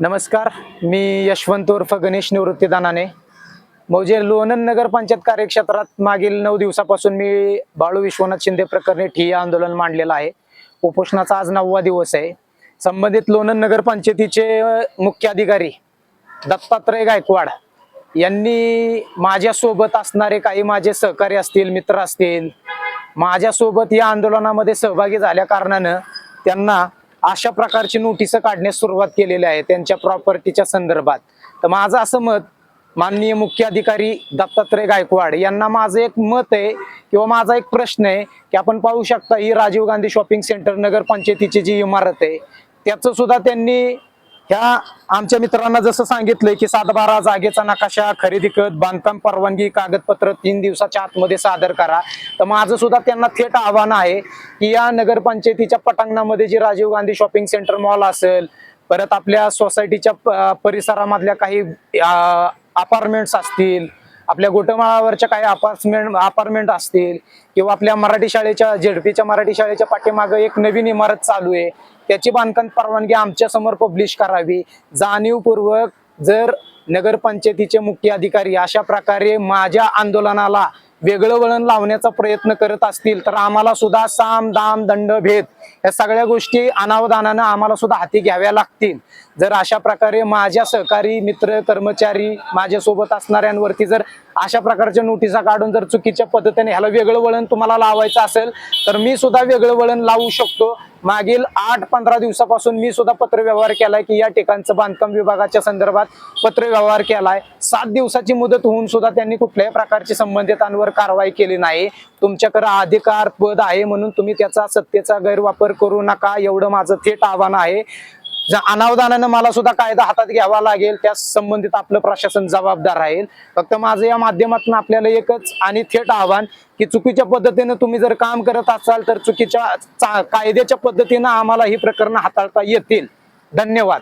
नमस्कार मी यशवंत उर्फ गणेश निवृत्ती दानाने. मौजे लोणंद नगर पंचायत कार्यक्षेत्रात मागील नऊ दिवसापासून मी बाळू विश्वनाथ शिंदे प्रकरणी ठिय्या आंदोलन मांडलेलं आहे. उपोषणाचा आज नववा दिवस आहे. संबंधित लोणंद नगर पंचायतीचे मुख्य अधिकारी दत्तात्रय गायकवाड यांनी माझ्यासोबत असणारे काही माझे सहकारी असतील मित्र असतील माझ्यासोबत या आंदोलनामध्ये सहभागी झाल्या कारणानं त्यांना अशा प्रकारची नोटीस काढण्यास सुरुवात केलेली आहे त्यांच्या प्रॉपर्टीच्या संदर्भात. तर माझं असं मत माननीय मुख्य अधिकारी दत्तात्रय गायकवाड यांना माझं एक मत आहे किंवा माझा एक प्रश्न आहे की आपण पाहू शकता ही राजीव गांधी शॉपिंग सेंटर नगर पंचायतीची जी इमारत आहे त्याचं सुद्धा त्यांनी ह्या आमच्या मित्रांना जसं सांगितलंय की सातबारा जागेचा नकाशा खरेदी करत बांधकाम परवानगी कागदपत्र तीन दिवसाच्या आतमध्ये सादर करा. तर माझं सुद्धा त्यांना थेट आव्हान आहे की या नगरपंचायतीच्या पटांगणामध्ये जे Rajiv Gandhi shopping centre mall असेल परत आपल्या सोसायटीच्या प- परिसरामधल्या काही अपार्टमेंट्स असतील आपल्या गोटमाळावरच्या काही अपार्टमेंट अपार्टमेंट असतील किंवा आपल्या मराठी शाळेच्या झेडपीच्या मराठी शाळेच्या पाठीमागं एक नवीन इमारत चालू आहे. त्याची बांधकाम परवानगी आमच्यासमोर पब्लिश करावी. जाणीवपूर्वक जर नगरपंचायतीचे मुख्य अधिकारी अशा प्रकारे माझ्या आंदोलनाला वेगळं वळण लावण्याचा प्रयत्न करत असतील तर आम्हाला सुद्धा साम दाम दंड भेद या सगळ्या गोष्टी अनावधानानं आम्हाला सुद्धा हाती घ्याव्या लागतील. जर अशा प्रकारे माझ्या सहकारी मित्र कर्मचारी माझ्यासोबत असणाऱ्यांवरती जर अशा प्रकारच्या नोटिसा काढून जर चुकीच्या पद्धतीने ह्याला वेगळं वळण तुम्हाला लावायचं असेल तर मी सुद्धा वेगळं वळण लावू शकतो. मागील आठ पंधरा दिवसापासून मी सुद्धा पत्रव्यवहार केलाय की या ठिकाणचं बांधकाम विभागाच्या संदर्भात पत्रव्यवहार केलाय. सात दिवसाची मुदत होऊन सुद्धा त्यांनी कुठल्याही प्रकारची संबंधितांवर कारवाई केली नाही. तुमच्याकडे अधिकार पद आहे म्हणून तुम्ही त्याचा सत्तेचा गैरवापर करू नका. एवढं माझं थेट आव्हान आहे. जर अनावधानानं मला सुद्धा कायदा हातात घ्यावा लागेल त्या संबंधित आपलं प्रशासन जबाबदार राहील. फक्त माझं या माध्यमातून आपल्याला एकच आणि थेट आव्हान की चुकीच्या पद्धतीनं तुम्ही जर काम करत असाल तर चुकीच्या चा- कायद्याच्या पद्धतीनं आम्हाला ही प्रकरणं हाताळता येतील. धन्यवाद.